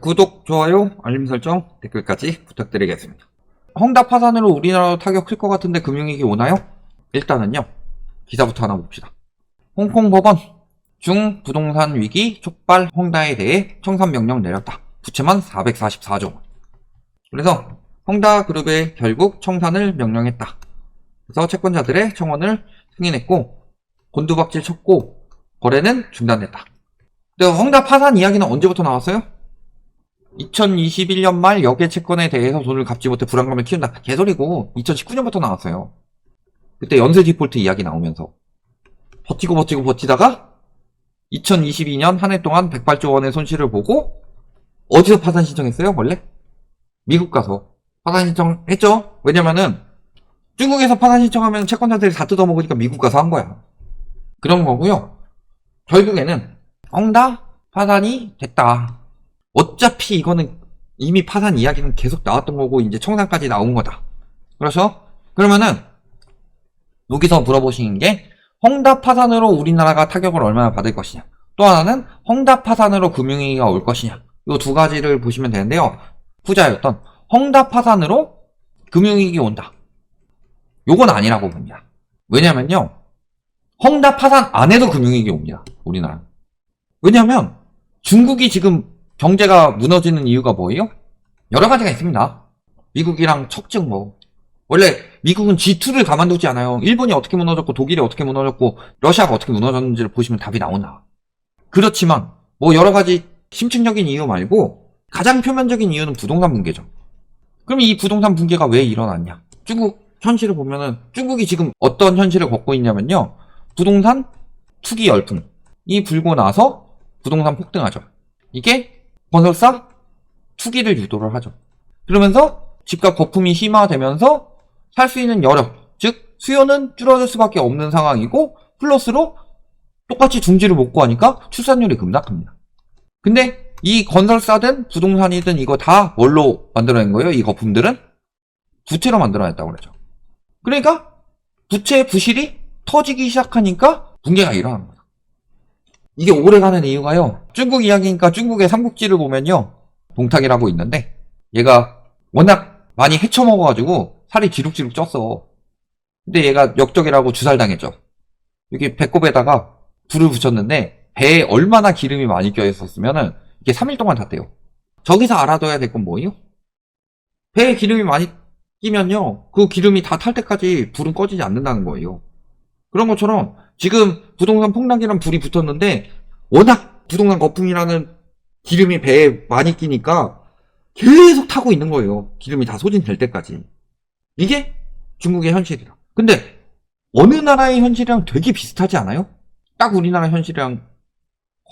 구독, 좋아요, 알림 설정, 댓글까지 부탁드리겠습니다. 헝다 파산으로 우리나라도 타격 클 것 같은데 금융위기 오나요? 일단은요, 기사부터 하나 봅시다. 홍콩 법원, 중 부동산 위기 촉발 헝다에 대해 청산 명령 내렸다. 부채만 444조. 그래서 헝다 그룹에 결국 청산을 명령했다. 그래서 채권자들의 청원을 승인했고 곤두박질 쳤고 거래는 중단됐다. 근데 헝다 파산 이야기는 언제부터 나왔어요? 2021년 말 역의 채권에 대해서 돈을 갚지 못해 불안감을 키운다. 개소리고 2019년부터 나왔어요. 그때 연쇄 디폴트 이야기 나오면서 버티고 버티고 버티다가 2022년 한 해 동안 108조 원의 손실을 보고 어디서 파산 신청했어요? 원래? 미국 가서 파산 신청했죠? 왜냐면은 중국에서 파산 신청하면 채권자들이 다 뜯어먹으니까 미국 가서 한 거야. 그런 거고요. 결국에는 엉다 파산이 됐다. 어차피 이거는 이미 파산 이야기는 계속 나왔던 거고 이제 청산까지 나온 거다. 그래서 그러면은 여기서 물어보시는 게 헝다 파산으로 우리나라가 타격을 얼마나 받을 것이냐. 또 하나는 헝다 파산으로 금융위기가 올 것이냐. 이 두 가지를 보시면 되는데요. 후자였던 헝다 파산으로 금융위기 온다. 요건 아니라고 봅니다. 왜냐면요. 헝다 파산 안 해도 금융위기 옵니다. 우리나라. 왜냐면 중국이 지금 경제가 무너지는 이유가 뭐예요? 여러 가지가 있습니다. 미국이랑 척증 뭐. 원래 미국은 G2를 가만두지 않아요. 일본이 어떻게 무너졌고 독일이 어떻게 무너졌고 러시아가 어떻게 무너졌는지를 보시면 답이 나온다. 그렇지만 뭐 여러 가지 심층적인 이유 말고 가장 표면적인 이유는 부동산 붕괴죠. 그럼 이 부동산 붕괴가 왜 일어났냐? 중국 현실을 보면은 중국이 지금 어떤 현실을 겪고 있냐면요. 부동산 투기 열풍이 불고 나서 부동산 폭등하죠. 이게 건설사 투기를 유도를 하죠. 그러면서 집값 거품이 심화되면서 살 수 있는 여력, 즉 수요는 줄어들 수밖에 없는 상황이고 플러스로 똑같이 둥지를 못 구하니까 출산율이 급락합니다. 근데 이 건설사든 부동산이든 이거 다 뭘로 만들어낸 거예요? 이 거품들은 부채로 만들어냈다고 그러죠. 그러니까 부채 부실이 터지기 시작하니까 붕괴가 거죠. 이게 오래가는 이유가요. 중국 이야기니까 중국의 삼국지를 보면요. 동탁이라고 있는데 얘가 워낙 많이 헤쳐먹어가지고 살이 지룩지룩 쪘어. 근데 얘가 역적이라고 주살당했죠. 여기 배꼽에다가 불을 붙였는데 배에 얼마나 기름이 많이 껴있었으면은 이게 3일 동안 탔대요. 저기서 알아둬야 될 건 뭐예요? 배에 기름이 많이 끼면요. 그 기름이 다 탈 때까지 불은 꺼지지 않는다는 거예요. 그런 것처럼 지금 부동산 폭락이란 불이 붙었는데 워낙 부동산 거품이라는 기름이 배에 많이 끼니까 계속 타고 있는 거예요. 기름이 다 소진될 때까지. 이게 중국의 현실이다. 근데 어느 나라의 현실이랑 되게 비슷하지 않아요? 딱 우리나라 현실이랑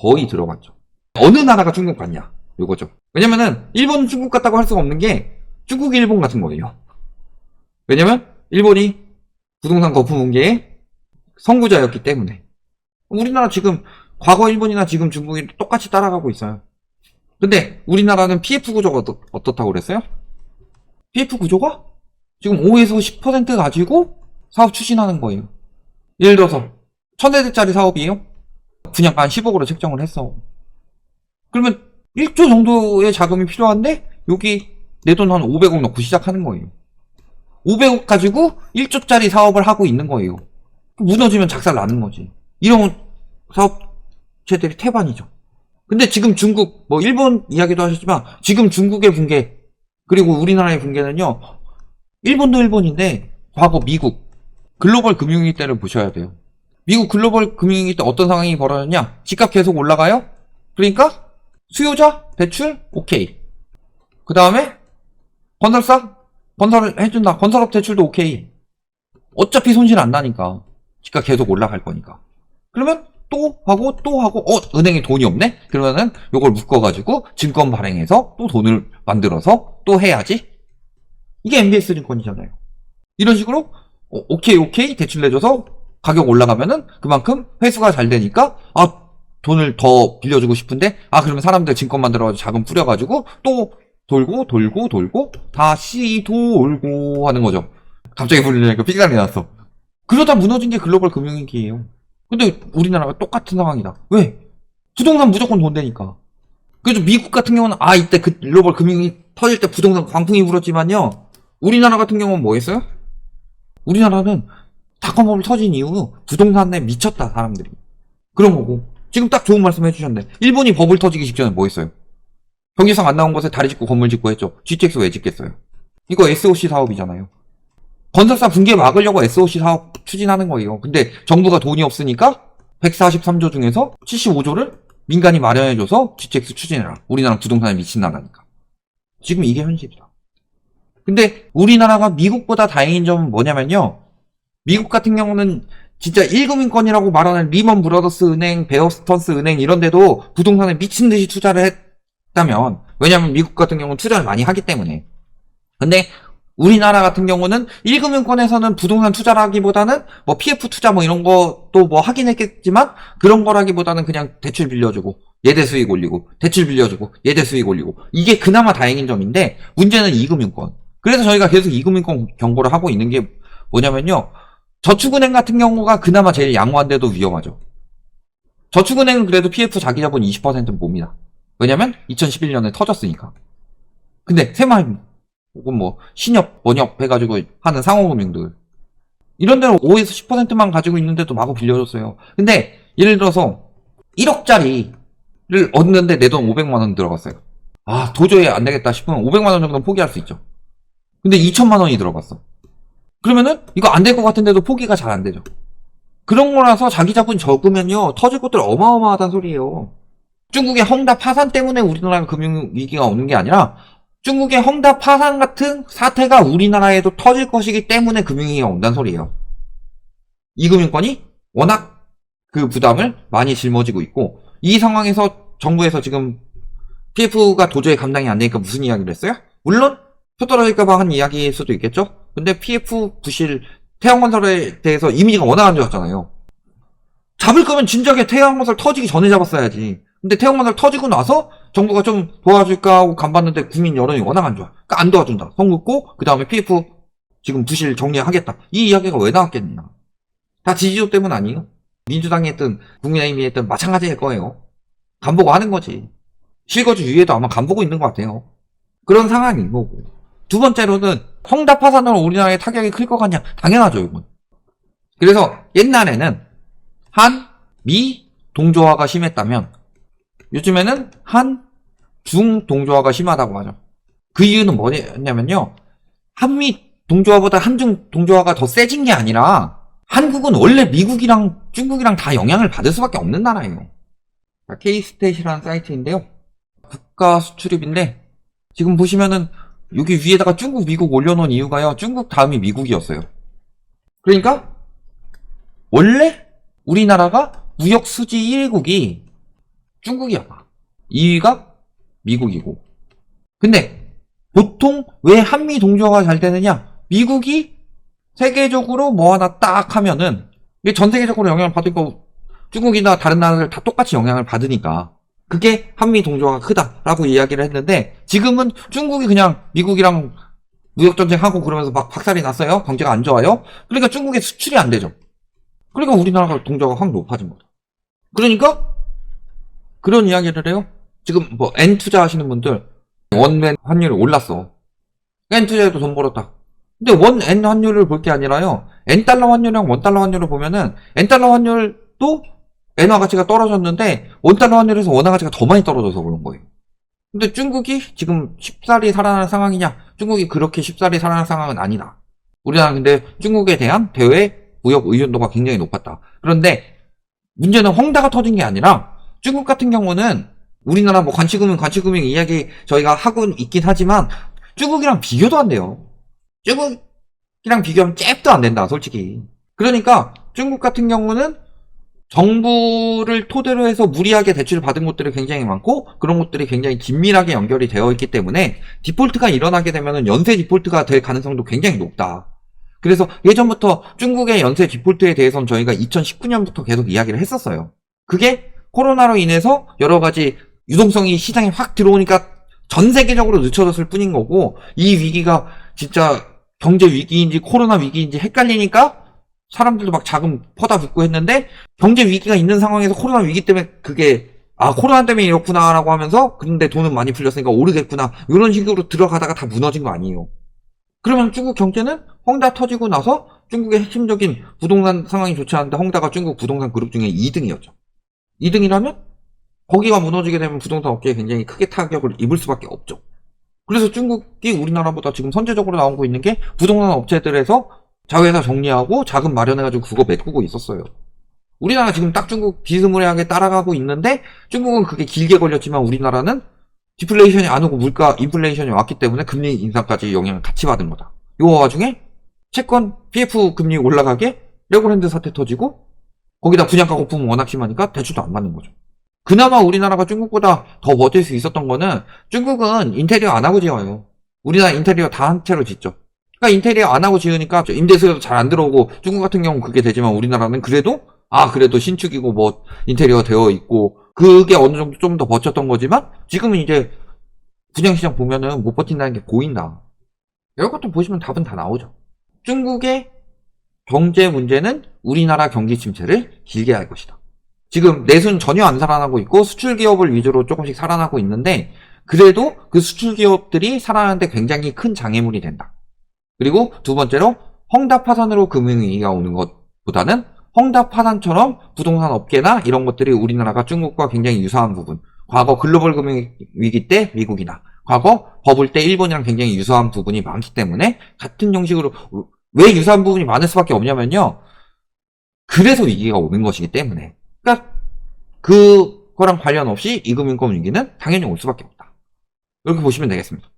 거의 들어갔죠. 어느 나라가 중국 같냐? 요거죠. 왜냐면은 일본은 중국 같다고 할 수가 없는 게 중국이 일본 같은 거예요. 왜냐면 일본이 부동산 거품 붕괴의 선구자였기 때문에. 우리나라 지금 과거 일본이나 지금 중국이 똑같이 따라가고 있어요. 근데 우리나라는 PF 구조가 어떻, 어떻다고 그랬어요? PF 구조가 지금 5에서 10% 가지고 사업 추진하는 거예요. 예를 들어서 1000대짜리 사업이에요? 분양가 한 10억으로 책정을 했어. 그러면 1조 정도의 자금이 필요한데 여기 내 돈 한 500억 넣고 시작하는 거예요. 500억 가지고 1조짜리 사업을 하고 있는 거예요. 무너지면 작살 나는 거지. 이런 사업체들이 태반이죠. 근데 지금 중국, 뭐 일본 이야기도 하셨지만 지금 중국의 붕괴 그리고 우리나라의 붕괴는요. 일본도 일본인데 과거 미국 글로벌 금융위기 때를 보셔야 돼요. 미국 글로벌 금융위기 때 어떤 상황이 벌어졌냐? 집값 계속 올라가요? 그러니까 수요자 대출 오케이. 그 다음에 건설사 건설을 해준다. 건설업 대출도 오케이. 어차피 손실 안 나니까 집값 계속 올라갈 거니까. 그러면 또 하고 또 하고 어 은행에 돈이 없네? 그러면은 요걸 묶어가지고 증권 발행해서 또 돈을 만들어서 또 해야지. 이게 MBS 증권이잖아요. 이런 식으로 어, 오케이 오케이 대출 내줘서 가격 올라가면은 그만큼 회수가 잘 되니까 아 돈을 더 빌려주고 싶은데 아 그러면 사람들 증권 만들어가지고 자금 뿌려가지고 또 돌고 돌고 돌고 다시 돌고 하는 거죠. 갑자기 불리니까 삐까리 났어. 그러다 무너진 게 글로벌 금융위기예요. 근데 우리나라가 똑같은 상황이다. 왜? 부동산 무조건 돈 되니까. 그래도 미국 같은 경우는 아 이때 그 글로벌 금융이 터질 때 부동산 광풍이 불었지만요. 우리나라 같은 경우는 뭐 했어요? 우리나라는 닷컴버블 터진 이후 부동산에 미쳤다 사람들이. 그런 거고 지금 딱 좋은 말씀 해주셨네. 일본이 버블 터지기 직전에 뭐 했어요? 경제상 안 나온 곳에 다리 짓고 건물 짓고 했죠. GTX 왜 짓겠어요? 이거 SOC 사업이잖아요. 건설사 붕괴 막으려고 SOC 사업 추진하는 거예요. 근데 정부가 돈이 없으니까 143조 중에서 75조를 민간이 마련해줘서 GTX 추진해라. 우리나라 부동산에 미친 나라니까. 지금 이게 현실이다. 근데 우리나라가 미국보다 다행인 점은 뭐냐면요. 미국 같은 경우는 진짜 1금융권이라고 말하는 리먼 브라더스 은행, 베어스턴스 은행 이런 데도 부동산에 미친 듯이 투자를 했다면 왜냐면 미국 같은 경우는 투자를 많이 하기 때문에. 근데 우리나라 같은 경우는 1금융권에서는 부동산 투자를 하기보다는 뭐 PF 투자 뭐 이런 것도 뭐 하긴 했겠지만 그런 거라기보다는 그냥 대출 빌려주고 예대 수익 올리고 대출 빌려주고 예대 수익 올리고 이게 그나마 다행인 점인데 문제는 2금융권. 그래서 저희가 계속 2금융권 경고를 하고 있는 게 뭐냐면요. 저축은행 같은 경우가 그나마 제일 양호한데도 위험하죠. 저축은행은 그래도 PF 자기 자본 20%는 봅니다. 왜냐면 2011년에 터졌으니까. 근데 새마을 혹은 뭐 신협, 원협 해가지고 하는 상호금융들 이런 데는 5에서 10%만 가지고 있는데도 마구 빌려줬어요. 근데 예를 들어서 1억짜리를 얻는데 내 돈 500만 원 들어갔어요. 아 도저히 안 되겠다 싶으면 500만 원 정도는 포기할 수 있죠. 근데 2천만 원이 들어갔어. 그러면은 이거 안 될 것 같은데도 포기가 잘 안 되죠. 그런 거라서 자기 자본이 적으면요 터질 것들 어마어마하다는 소리예요. 중국의 헝다 파산 때문에 우리나라가 금융 위기가 오는 게 아니라 중국의 헝다 파산 같은 사태가 우리나라에도 터질 것이기 때문에 금융위기가 온다는 소리예요. 이 금융권이 워낙 그 부담을 많이 짊어지고 있고 이 상황에서 정부에서 지금 PF가 도저히 감당이 안 되니까 무슨 이야기를 했어요? 물론 표 떨어질까봐 한 이야기일 수도 있겠죠? 근데 PF 부실 태양건설에 대해서 이미지가 워낙 안 좋았잖아요. 잡을 거면 진작에 태양건설 터지기 전에 잡았어야지. 근데 태양건설 터지고 나서 정부가 좀 도와줄까 하고 간봤는데 국민 여론이 워낙 안 좋아. 그러니까 안 도와준다. 성 긋고 그 다음에 PF 지금 부실 정리하겠다. 이 이야기가 왜 나왔겠냐. 다 지지도 때문 아니에요? 민주당이 했든 국민의힘이 했든 마찬가지일 거예요. 간보고 하는 거지. 실거주 위에도 아마 간보고 있는 것 같아요. 그런 상황인 거고. 두 번째로는 헝다 파산으로 우리나라의 타격이 클 것 같냐? 당연하죠, 이건. 그래서 옛날에는 한, 미 동조화가 심했다면 요즘에는 한, 중 동조화가 심하다고 하죠. 그 이유는 뭐냐면요. 한미 동조화보다 한중 동조화가 더 세진 게 아니라 한국은 원래 미국이랑 중국이랑 다 영향을 받을 수밖에 없는 나라예요. K스탯이라는 사이트인데요. 국가 수출입인데 지금 보시면은 여기 위에다가 중국, 미국 올려놓은 이유가요. 중국 다음이 미국이었어요. 그러니까 원래 우리나라가 무역 수지 1국이 중국이야. 2위가 미국이고. 근데 보통 왜 한미 동조화가 잘 되느냐? 미국이 세계적으로 뭐 하나 딱 하면은 이게 전 세계적으로 영향을 받으니까 중국이나 다른 나라들 다 똑같이 영향을 받으니까 그게 한미 동조화가 크다라고 이야기를 했는데 지금은 중국이 그냥 미국이랑 무역 전쟁하고 그러면서 막 박살이 났어요. 경제가 안 좋아요. 그러니까 중국의 수출이 안 되죠. 그러니까 우리나라가 동조화가 확 높아진 거다. 그러니까 그런 이야기를 해요. 지금 뭐 N 투자 하시는 분들 원맨 환율이 올랐어. N 투자해도 돈 벌었다. 근데 원 N 환율을 볼 게 아니라요. N 달러 환율이랑 원 달러 환율을 보면은 N 달러 환율도 엔화 가치가 떨어졌는데 원 달러 환율에서 원화 가치가 더 많이 떨어져서 그런 거예요. 근데 중국이 지금 쉽사리 살아나는 상황이냐? 중국이 그렇게 쉽사리 살아나는 상황은 아니다. 우리나라 근데 중국에 대한 대외 무역 의존도가 굉장히 높았다. 그런데 문제는 헝다가 터진 게 아니라 중국 같은 경우는 우리나라 뭐 관치금융 관치금융 이야기 저희가 하고 있긴 하지만 중국이랑 비교도 안 돼요. 중국이랑 비교하면 잽도 안 된다, 솔직히. 그러니까 중국 같은 경우는 정부를 토대로 해서 무리하게 대출을 받은 곳들이 굉장히 많고 그런 것들이 굉장히 긴밀하게 연결이 되어 있기 때문에 디폴트가 일어나게 되면 연쇄 디폴트가 될 가능성도 굉장히 높다. 그래서 예전부터 중국의 연쇄 디폴트에 대해서는 저희가 2019년부터 계속 이야기를 했었어요. 그게 코로나로 인해서 여러 가지 유동성이 시장에 확 들어오니까 전 세계적으로 늦춰졌을 뿐인 거고 이 위기가 진짜 경제 위기인지 코로나 위기인지 헷갈리니까 사람들도 막 자금 퍼다 붓고 했는데 경제 위기가 있는 상황에서 코로나 위기 때문에 그게 아, 코로나 때문에 이렇구나라고 하면서, 근데 돈은 많이 풀렸으니까 오르겠구나. 이런 식으로 들어가다가 다 무너진 거 아니에요. 그러면 중국 경제는 헝다 터지고 나서 중국의 핵심적인 부동산 상황이 좋지 않은데 헝다가 중국 부동산 그룹 중에 2등이었죠. 2등이라면 거기가 무너지게 되면 부동산 업계에 굉장히 크게 타격을 입을 수밖에 없죠. 그래서 중국이 우리나라보다 지금 선제적으로 나오고 있는 게 부동산 업체들에서 자회사 정리하고 자금 마련해가지고 그거 메꾸고 있었어요. 우리나라 지금 딱 중국 비스무리하게 따라가고 있는데 중국은 그게 길게 걸렸지만 우리나라는 디플레이션이 안 오고 물가 인플레이션이 왔기 때문에 금리 인상까지 영향을 같이 받은 거다. 요 와중에 채권 PF 금리 올라가게 레고랜드 사태 터지고 거기다 분양가 거품 워낙 심하니까 대출도 안 받는 거죠. 그나마 우리나라가 중국보다 더 버틸 수 있었던 거는 중국은 인테리어 안 하고 지어요. 우리나라 인테리어 다 한 채로 짓죠. 그러니까 인테리어 안 하고 지으니까 임대수요도 잘 안 들어오고 중국 같은 경우는 그게 되지만 우리나라는 그래도 아 그래도 신축이고 뭐 인테리어 되어 있고 그게 어느 정도 좀 더 버텼던 거지만 지금은 이제 분양시장 보면은 못 버틴다는 게 보인다. 이런 것도 보시면 답은 다 나오죠. 중국의 경제 문제는 우리나라 경기 침체를 길게 할 것이다. 지금 내수는 전혀 안 살아나고 있고 수출 기업을 위주로 조금씩 살아나고 있는데 그래도 그 수출 기업들이 살아나는데 굉장히 큰 장애물이 된다. 그리고 두 번째로 헝다 파산으로 금융위기가 오는 것보다는 헝다 파산처럼 부동산 업계나 이런 것들이 우리나라가 중국과 굉장히 유사한 부분. 과거 글로벌 금융위기 때 미국이나 과거 버블 때 일본이랑 굉장히 유사한 부분이 많기 때문에 같은 형식으로 왜 유사한 부분이 많을 수밖에 없냐면요. 그래서 위기가 오는 것이기 때문에. 그러니까 그거랑 관련 없이 이금융권 위기는 당연히 올 수밖에 없다. 이렇게 보시면 되겠습니다.